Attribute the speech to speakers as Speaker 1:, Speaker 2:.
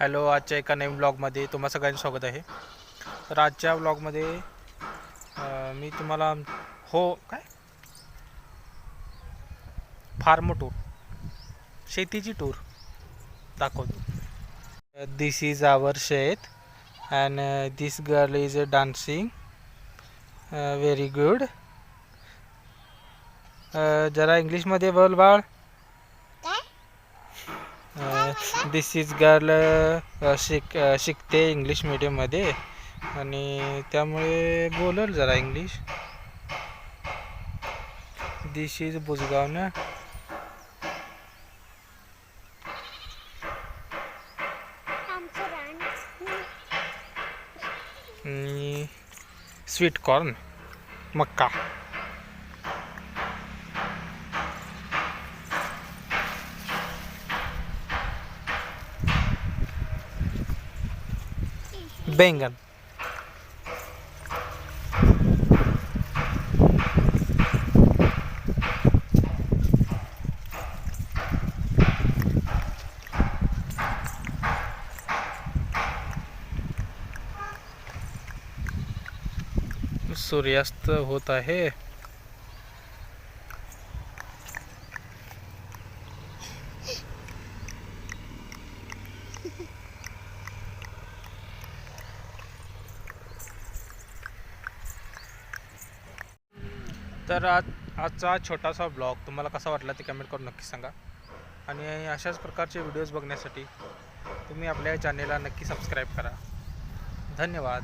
Speaker 1: Hello आजच्या एका नवीन ब्लॉगमध्ये तुम्हा सगळ्यांचं स्वागत आहे. तर आजच्या ब्लॉगमध्ये मी तुम्हाला हो काय? फार्म टूर शेतीची टूर दाखवतो. दिस इज आवर शेत and this girl is dancing very good जरा इंग्लिशमध्ये बोल बाळ. दिस इज गर्ल शिक शिकते इंग्लिश मीडियममध्ये आणि त्यामुळे बोलल जरा इंग्लिश दिस इज बुजगाव ना स्वीट कॉर्न मक्का. बैंगन सूर्यास्त होत आहे. तर आज आजचा छोटासा ब्लॉग तुम्हाला कसा वाटला ते कमेंट करून नक्की सांगा. आणि अशाच प्रकारचे व्हिडिओज बघण्यासाठी तुम्ही आपल्या चॅनेलला नक्की सबस्क्राईब करा. धन्यवाद.